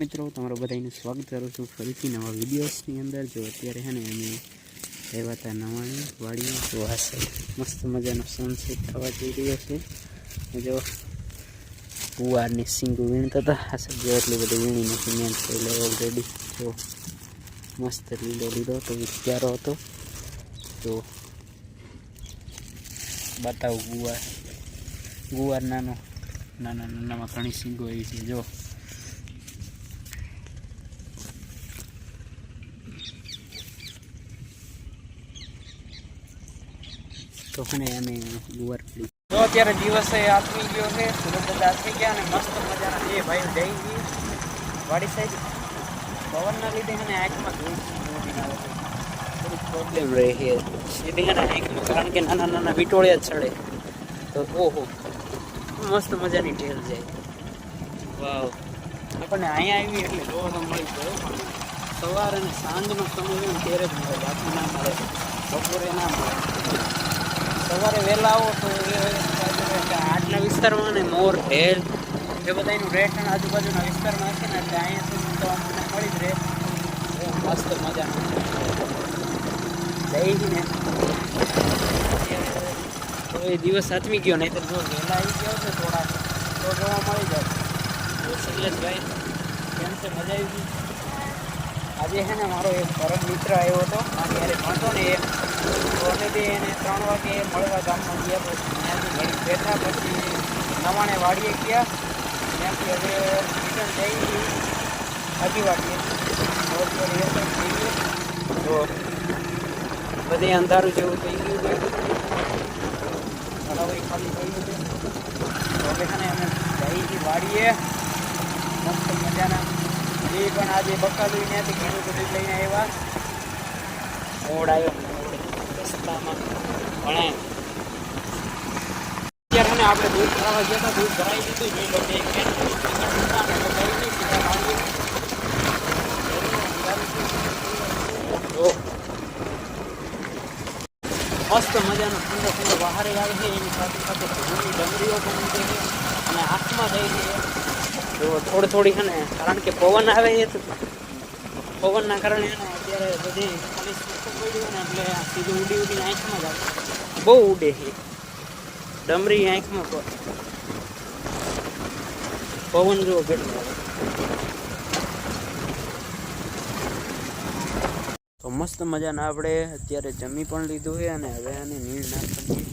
મિત્રો, તમારું બધાનું સ્વાગત કરું છું ફરીથી નવા વિડીયોસની અંદર. જો અત્યારે છે ને અમે રહેવા હતા નવાણી વાડીએ, તો આ મસ્ત મજાનો સનસેટ થવા જઈ રહ્યો છે. જો કુવારની સિંગુ વીણતા હતા. આ સાઈડ જો એટલી બધી વીણી નથી મેં થયેલો ઓલરેડી જો મસ્ત લીલો લીલો તો વિચારો હતો. તો બતાવું ગુવાર. ગુવાર નાનો, નાના નાનામાં ઘણી સિંગો એવી છે. જો તો મને અમે ગુવાર પડી. તો અત્યારે દિવસે આથમી ગયો છે સુરત બધા થઈ ગયા અને મસ્ત મજાના બે ભાઈ જઈ ગઈ. વાડી સાઈડ પવનના લીધે એને આંખમાં ધૂળ થોડીક પ્રોબ્લેમ રહે છે. સીધી એને આંખમાં, કારણ કે નાના નાના વિટોળિયા ચડે. તો ઓહો, મસ્ત મજાની ઢેલ જાય. વાવ. આપણને અહીંયા આવી એટલે જોવા મળી ગયો, પણ સવાર અને સાંજનો સમય ત્યારે જ ના મળે બપોરે ના મળે. સવારે વહેલા આવો તો આટલા વિસ્તારમાં ને મોર, ઢેલ, એ બધા એનું રહેઠાણ આજુબાજુના વિસ્તારમાં છે ને એટલે અહીંયાથી તો અમને મળી જ રહે. મસ્ત મજાનું. જઈને તો એ દિવસ સાચવી ગયો નહીં તો જો વહેલા આવી ગયો છે થોડા તો જોવા મળી જાય. તો શૈલેષભાઈ કેમ છે? મજા આવી ગઈ? આજે છે ને મારો એક પરમ મિત્ર આવ્યો હતો. મારે ત્યારે ભણતો ને એ તો અમે બી એને ત્રણ વાગે મળવા ગામમાં ગયા પછી ત્યાંથી ઘડી બેઠા પછી નવાણે વાડીએ ગયા. ત્યાંથી હવે રિટર્ન જઈ હજી વાડીએ. રોડ પર રિટર્ન જઈએ તો બધે અંધારું જેવું થઈ ગયું છે. હવે ખાલી થઈ ગયું છે. તો હવે છે ને અમે જઈ વાડીએ. મસ્ત મજાના એ પણ આજે બકાલું ત્યાંથી ઘણું બધું લઈને આવ્યા. મોડ અત્યારે આપણે દૂધ ભરાવા ગયા દૂધ ભરાઈ દીધું. મસ્ત મજાનો ઠંડો ઠંડો બહારે આવે છે. એની સાથે સાથે ડમરીઓ પણ ઉડે છે. અને આંખમાં જાય છે. તો થોડી થોડી છે ને, કારણ કે પવન આવે તો પવનના કારણે અત્યારે બધી ખાલી ઉડી આંખમાં જ બહુ ઉડે છે. ડમરી આંખમાં પણ. પવન જેવો કેટલો તો મસ્ત મજાના આપણે અત્યારે જમી પણ લીધું છે અને હવે આને નીર નાખવાની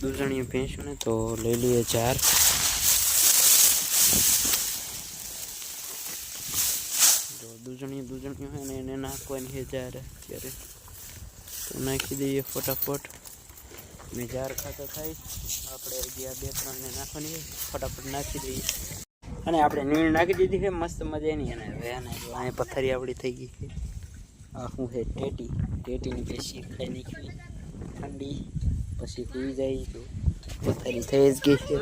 દૂધણીએ ભેંસને તો લઈ લઈએ ચાર. દૂધણી દૂધણી હોય ને એને નાખવાની છે જ્યારે અત્યારે તો નાખી દઈએ ફટાફટ. ને જ્યારે ખાતા થાય. આપણે આ બે ત્રણને નાખવાની છે. ફટાફટ નાખી દઈએ. અને આપણે નીણ નાખી દીધી છે. મસ્ત મજાની. અને હવે આને જો પથારી આપણી થઈ ગઈ છે. આ શું છે? ટેટી. ટેટીની પેશી ખાઈ નાખી. ઠંડી. પછી પી જાય. તો પથારી થઈ જ ગઈ છે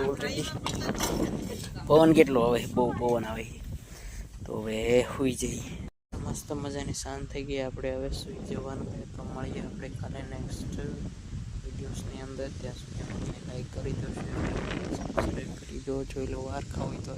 પવન કેટલો આવે? બહુ પવન આવે છે. તો હવે સુઈ જઈએ. મસ્ત મજાની શાંત થઈ ગઈ આપણે હવે સુઈ જવાનું છે. તો મળીએ આપણે કાલે નેક્સ્ટ વિડીયોઝની અંદર. ત્યાં સુધી અમને લાઈક કરી દો સબસ્ક્રાઈબ કરી દો જોઈ લો, વાર ખાવી તો